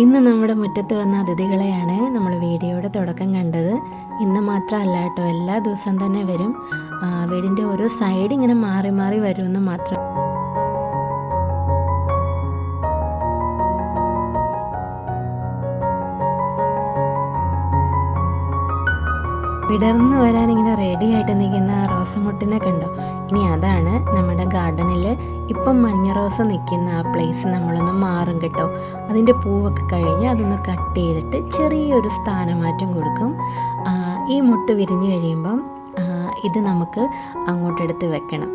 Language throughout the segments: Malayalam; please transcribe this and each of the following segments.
ഇന്ന് നമ്മുടെ മുറ്റത്ത് വന്ന അതിഥികളെയാണ് നമ്മൾ വീഡിയോയുടെ തുടക്കം കണ്ടത്. ഇന്ന് മാത്രമല്ല കേട്ടോ എല്ലാ ദിവസവും തന്നെ വരും. വീടിന്റെ ഓരോ സൈഡ് ഇങ്ങനെ മാറി മാറി വരുമെന്ന് മാത്രം. വിടർന്ന് വരാൻ ഇങ്ങനെ റെഡി ആയിട്ട് നിൽക്കുന്ന റോസമുട്ടിനെ കണ്ടോ? ഇനി അതാണ് നമ്മുടെ ഇപ്പം മഞ്ഞ റോസ നിൽക്കുന്ന ആ പ്ലേസ് നമ്മളൊന്ന് മാറും കേട്ടോ. അതിന്റെ പൂവൊക്കെ കഴിഞ്ഞ് അതൊന്ന് കട്ട് ചെയ്തിട്ട് ചെറിയൊരു സ്ഥാനമാറ്റം കൊടുക്കും. ഈ മുട്ട് വിരിഞ്ഞ് കഴിയുമ്പം ഇത് നമുക്ക് അങ്ങോട്ടെടുത്ത് വെക്കണം.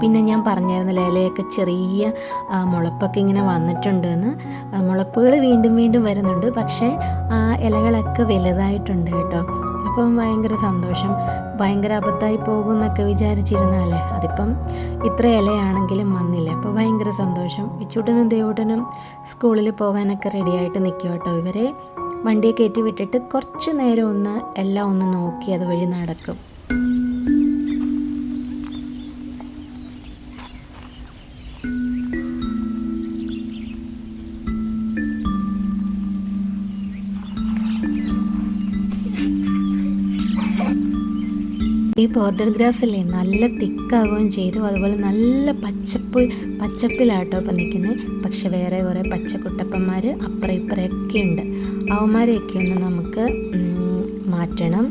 പിന്നെ ഞാൻ പറഞ്ഞായിരുന്നില്ല ലേലയൊക്കെ ചെറിയ മുളപ്പൊക്കെ ഇങ്ങനെ വന്നിട്ടുണ്ട് എന്ന് മുളപ്പുകൾ വീണ്ടും വീണ്ടും വരുന്നുണ്ട്. പക്ഷേ ആ ഇലകളൊക്കെ വലുതായിട്ടുണ്ട് കേട്ടോ. അപ്പം ഭയങ്കര സന്തോഷം. ഭയങ്കര അബദ്ധമായി പോകും എന്നൊക്കെ വിചാരിച്ചിരുന്നാലേ അതിപ്പം ഇത്ര ഇലയാണെങ്കിലും വന്നില്ല? അപ്പോൾ ഭയങ്കര സന്തോഷം. ഇച്ചൂട്ടനും ദേവൂട്ടനും സ്കൂളിൽ പോകാനൊക്കെ റെഡിയായിട്ട് നിൽക്കും കേട്ടോ ഇവരെ. വണ്ടിയെ കയറ്റി വിട്ടിട്ട് കുറച്ച് നേരം ഒന്ന് എല്ലാം ഒന്ന് നോക്കി അതുവഴി നടക്കും. ഈ ബോർഡർ ഗ്രാസ് അല്ലേ നല്ല തിക്കാവുകയും ചെയ്തു. അതുപോലെ നല്ല പച്ചപ്പ് പച്ചപ്പിലാട്ടോ ഇപ്പം നിൽക്കുന്നത് പക്ഷെ വേറെ കുറേ പച്ചക്കുട്ടപ്പന്മാർ അപ്പുറം ഇപ്പുറമൊക്കെ ഉണ്ട്. അവന്മാരെയൊക്കെ ഒന്ന് നമുക്ക് മാറ്റണം.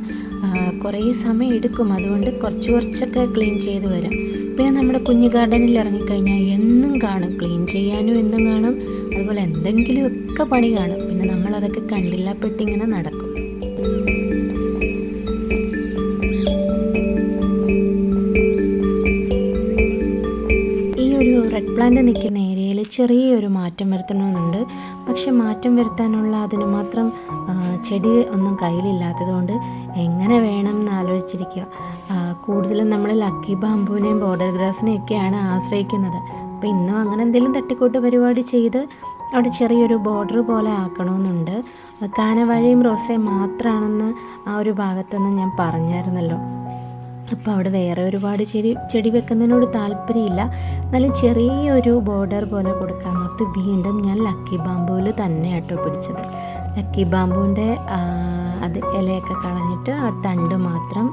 കുറേ സമയം എടുക്കും. അതുകൊണ്ട് കുറച്ച് കുറച്ചൊക്കെ ക്ലീൻ ചെയ്ത് വരാം. പിന്നെ നമ്മുടെ കുഞ്ഞു ഗാർഡനിൽ ഇറങ്ങിക്കഴിഞ്ഞാൽ എന്നും കാണും. ക്ലീൻ ചെയ്യാനും എന്നും കാണും. അതുപോലെ എന്തെങ്കിലുമൊക്കെ പണി കാണും. പിന്നെ നമ്മളതൊക്കെ കണ്ടില്ല പെട്ടിങ്ങനെ നടക്കും. പ്ലാന്റ് നിൽക്കുന്ന ഏരിയയിൽ ചെറിയൊരു മാറ്റം വരുത്തണമെന്നുണ്ട്. പക്ഷെ മാറ്റം വരുത്താനുള്ള അതിന് മാത്രം ചെടി ഒന്നും കയ്യിലില്ലാത്തതുകൊണ്ട് എങ്ങനെ വേണം എന്ന് ആലോചിച്ചിരിക്കുക കൂടുതലും നമ്മൾ ലക്കി ബാമ്പുവിനെയും ബോർഡർ ഗ്രാസിനെയൊക്കെയാണ് ആശ്രയിക്കുന്നത്. അപ്പോൾ ഇന്നും അങ്ങനെ എന്തെങ്കിലും തട്ടിക്കൂട്ട് പരിപാടി ചെയ്ത് അവിടെ ചെറിയൊരു ബോർഡർ പോലെ ആക്കണമെന്നുണ്ട്. കാനവഴിയും റോസയും മാത്രമാണെന്ന് ആ ഒരു ഭാഗത്തുനിന്ന് ഞാൻ പറഞ്ഞായിരുന്നല്ലോ. അപ്പോൾ അവിടെ വേറെ ഒരുപാട് ചെടി ചെടി വെക്കുന്നതിനോട് താല്പര്യമില്ല. എന്നാലും ചെറിയൊരു ബോർഡർ പോലെ കൊടുക്കാൻ ഓർത്ത് വീണ്ടും ഞാൻ ലക്കി ബാമ്പുവിൽ തന്നെ ആട്ടോ പിടിച്ചത്. ലക്കി ബാമ്പുവിന്റെ അത് ഇലയൊക്കെ കളഞ്ഞിട്ട് ആ തണ്ട് മാത്രം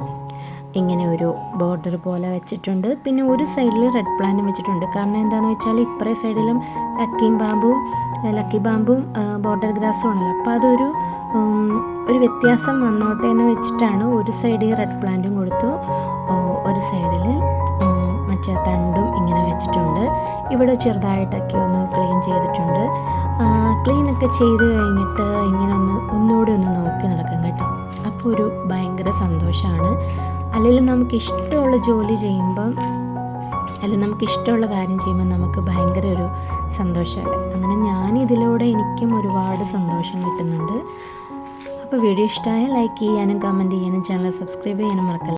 ഇങ്ങനെ ഒരു ബോർഡർ പോലെ വെച്ചിട്ടുണ്ട്. പിന്നെ ഒരു സൈഡിൽ റെഡ് പ്ലാന്റും വെച്ചിട്ടുണ്ട്. കാരണം എന്താണെന്ന് വെച്ചാൽ ഇപ്പറേ സൈഡിലും ലക്കിയും ബാമ്പും ലക്കി ബാമ്പും ബോർഡർ ഗ്രാസും ആണല്ലോ. അപ്പോൾ അതൊരു ഒരു വ്യത്യാസം വന്നോട്ടെ എന്ന് വെച്ചിട്ടാണ് ഒരു സൈഡിൽ റെഡ് പ്ലാന്റും കൊടുത്തു. ഒരു സൈഡിൽ മറ്റേ തണ്ടും ഇങ്ങനെ വെച്ചിട്ടുണ്ട്. ഇവിടെ ചെറുതായിട്ടൊക്കെ ഒന്ന് ക്ലീൻ ചെയ്തിട്ടുണ്ട്. ക്ലീനൊക്കെ ചെയ്ത് കഴിഞ്ഞിട്ട് ഇങ്ങനെ ഒന്ന് ഒന്നുകൂടി ഒന്ന് നോക്കി നടക്കാം കേട്ടോ. അപ്പോൾ ഒരു ഭയങ്കര സന്തോഷമാണ് അല്ലെങ്കിൽ നമുക്ക് ഇഷ്ടമുള്ള ജോലി ചെയ്യുമ്പം അല്ലെങ്കിൽ നമുക്ക് ഇഷ്ടമുള്ള കാര്യം ചെയ്യുമ്പോൾ നമുക്ക് ഭയങ്കര ഒരു സന്തോഷമല്ലേ? അങ്ങനെ ഞാൻ ഇതിലൂടെ എനിക്കും ഒരുപാട് സന്തോഷം കിട്ടുന്നുണ്ട്. അപ്പോൾ വീഡിയോ ഇഷ്ടമായ ലൈക്ക് ചെയ്യാനും കമന്റ് ചെയ്യാനും ചാനൽ സബ്സ്ക്രൈബ് ചെയ്യാനും മറക്കല്ല?